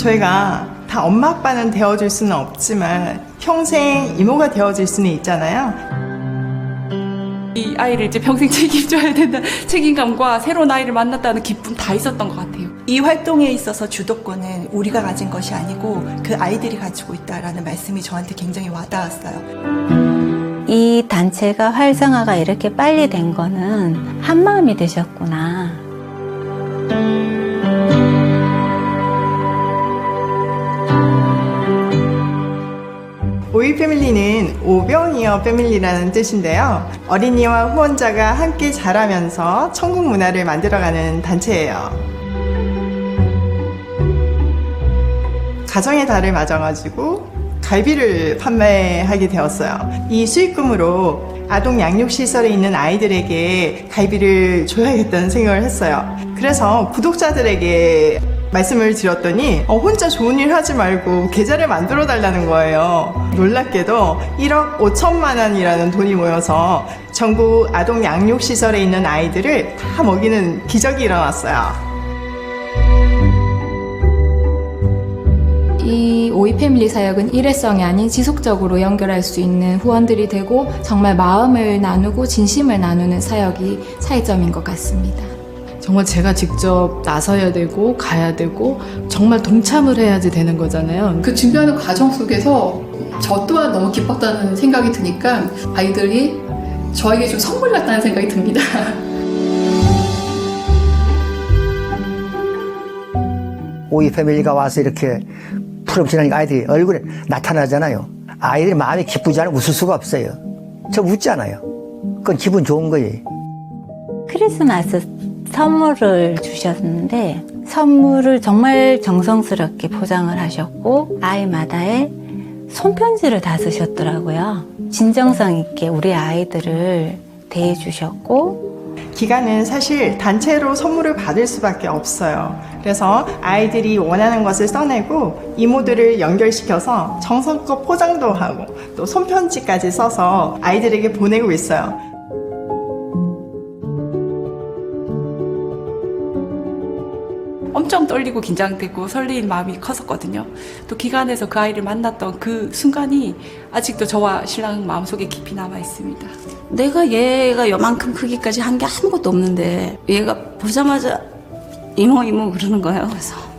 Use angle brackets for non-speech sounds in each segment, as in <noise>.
저희가 다 엄마 아빠는 되어줄 수는 없지만 평생 이모가 되어줄 수는 있잖아요. 이 아이를 이제 평생 <laughs> 책임져야 된다는 책임감과 새로운 아이를 만났다는 기쁨 다 있었던 것 같아요. 이 활동에 있어서 주도권은 우리가 가진 것이 아니고 그 아이들이 가지고 있다라는 말씀이 저한테 굉장히 와닿았어요. 이 단체가 활성화가 이렇게 빨리 된 거는 한마음이 되셨구나. 패밀리는 오병이어 패밀리라는 뜻인데요. 어린이와 후원자가 함께 자라면서 천국 문화를 만들어가는 단체예요. 가정의 달을 맞아가지고 갈비를 판매하게 되었어요. 이 수익금으로 아동 양육시설에 있는 아이들에게 갈비를 줘야겠다는 생각을 했어요. 그래서 구독자들에게 말씀을 드렸더니 어, 혼자 좋은 일 하지 말고 계좌를 만들어 달라는 거예요. 놀랍게도 1억 5천만 원이라는 돈이 모여서 전국 아동 양육 시설에 있는 아이들을 다 먹이는 기적이 일어났어요. 이 오이 패밀리 사역은 일회성이 아닌 지속적으로 연결할 수 있는 후원들이 되고 정말 마음을 나누고 진심을 나누는 사역이 차이점인 것 같습니다. 정말 제가 직접 나서야 되고 가야 되고 정말 동참을 해야지 되는 거잖아요. 그 준비하는 과정 속에서 저 또한 너무 기뻤다는 생각이 드니까 아이들이 저에게 좀 선물 같다는 생각이 듭니다. <laughs> 오이 패밀리가 와서 이렇게 풀업지나니까 아이들이 얼굴에 나타나잖아요. 아이들이 마음이 기쁘지 않으면 웃을 수가 없어요. 저 웃잖아요. 그건 기분 좋은 거예요. 크리스마스 선물을 주셨는데 선물을 정말 정성스럽게 포장을 하셨고 아이마다의 손편지를 다 쓰셨더라고요. 진정성 있게 우리 아이들을 대해 주셨고 기간은 사실 단체로 선물을 받을 수밖에 없어요. 그래서 아이들이 원하는 것을 써내고 이모들을 연결시켜서 정성껏 포장도 하고 또 손편지까지 써서 아이들에게 보내고 있어요. 엄청 떨리고 긴장되고 설레인 마음이 컸었거든요. 또 기간에서 그 아이를 만났던 그 순간이 아직도 저와 신랑 마음속에 깊이 남아 있습니다. 내가 얘가 요만큼 크기까지 한 게 아무것도 없는데 얘가 보자마자 이모 이모 그러는 거예요. 그래서 음,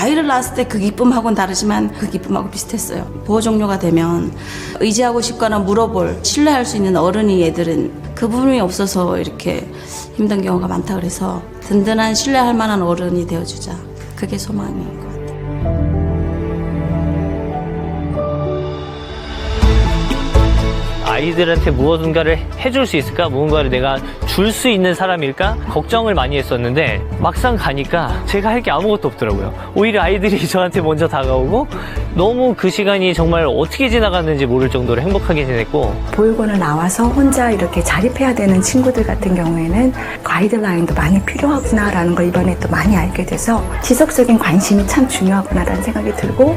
아이를 낳았을 때 그 기쁨하고는 다르지만 그 기쁨하고 비슷했어요. 보호 종료가 되면 의지하고 싶거나 물어볼 신뢰할 수 있는 어른이 얘들은 그 부분이 없어서 이렇게 힘든 경우가 많다 그래서 든든한 신뢰할 만한 어른이 되어주자. 그게 소망인 것 같아요. 아이들한테 무엇인가를 해줄 수 있을까? 무언가를 내가 줄 수 있는 사람일까? 걱정을 많이 했었는데 막상 가니까 제가 할 게 아무것도 없더라고요. 오히려 아이들이 <laughs> 저한테 먼저 다가오고 너무 그 시간이 정말 어떻게 지나갔는지 모를 정도로 행복하게 지냈고 보육원을 나와서 혼자 이렇게 자립해야 되는 친구들 같은 경우에는 가이드라인도 많이 필요하구나라는 걸 이번에 또 많이 알게 돼서 지속적인 관심이 참 중요하구나라는 생각이 들고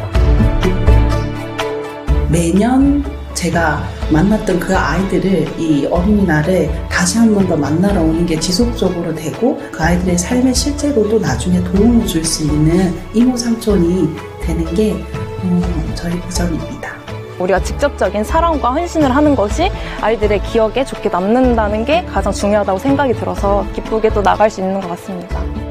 매년 제가 만났던 그 아이들을 이 어린이날에 다시 한 번 더 만나러 오는 게 지속적으로 되고 그 아이들의 삶에 실제로도 나중에 도움을 줄 수 있는 이모 삼촌이 되는 게 음, 저희 비전입니다. 우리가 직접적인 사랑과 헌신을 하는 것이 아이들의 기억에 좋게 남는다는 게 가장 중요하다고 생각이 들어서 기쁘게 또 나갈 수 있는 것 같습니다.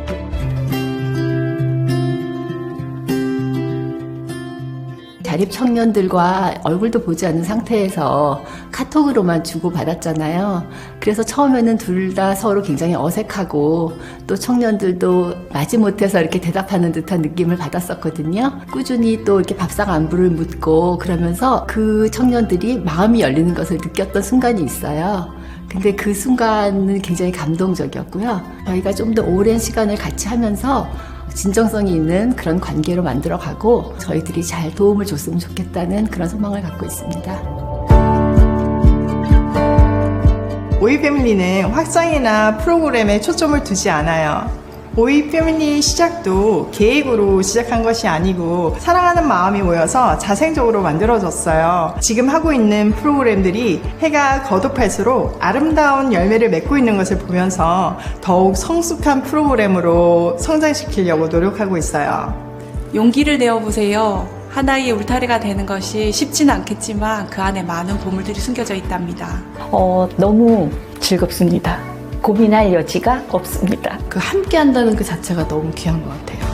자립 청년들과 얼굴도 보지 않은 상태에서 카톡으로만 주고받았잖아요. 그래서 처음에는 둘 다 서로 굉장히 어색하고 또 청년들도 마지못해서 이렇게 대답하는 듯한 느낌을 받았었거든요. 꾸준히 또 이렇게 밥상 안부를 묻고 그러면서 그 청년들이 마음이 열리는 것을 느꼈던 순간이 있어요. 근데 그 순간은 굉장히 감동적이었고요. 저희가 좀 더 오랜 시간을 같이 하면서 진정성이 있는 그런 관계로 만들어 가고 저희들이 잘 도움을 줬으면 좋겠다는 그런 소망을 갖고 있습니다. 오이 패밀리는 확장이나 프로그램에 초점을 두지 않아요. 오이 패밀리 시작도 계획으로 시작한 것이 아니고 사랑하는 마음이 모여서 자생적으로 만들어졌어요. 지금 하고 있는 프로그램들이 해가 거듭할수록 아름다운 열매를 맺고 있는 것을 보면서 더욱 성숙한 프로그램으로 성장시키려고 노력하고 있어요. 용기를 내어보세요. 하나의 울타리가 되는 것이 쉽지는 않겠지만 그 안에 많은 보물들이 숨겨져 있답니다. 어, 너무 즐겁습니다. 고민할 여지가 없습니다. 그 함께 한다는 그 자체가 너무 귀한 것 같아요.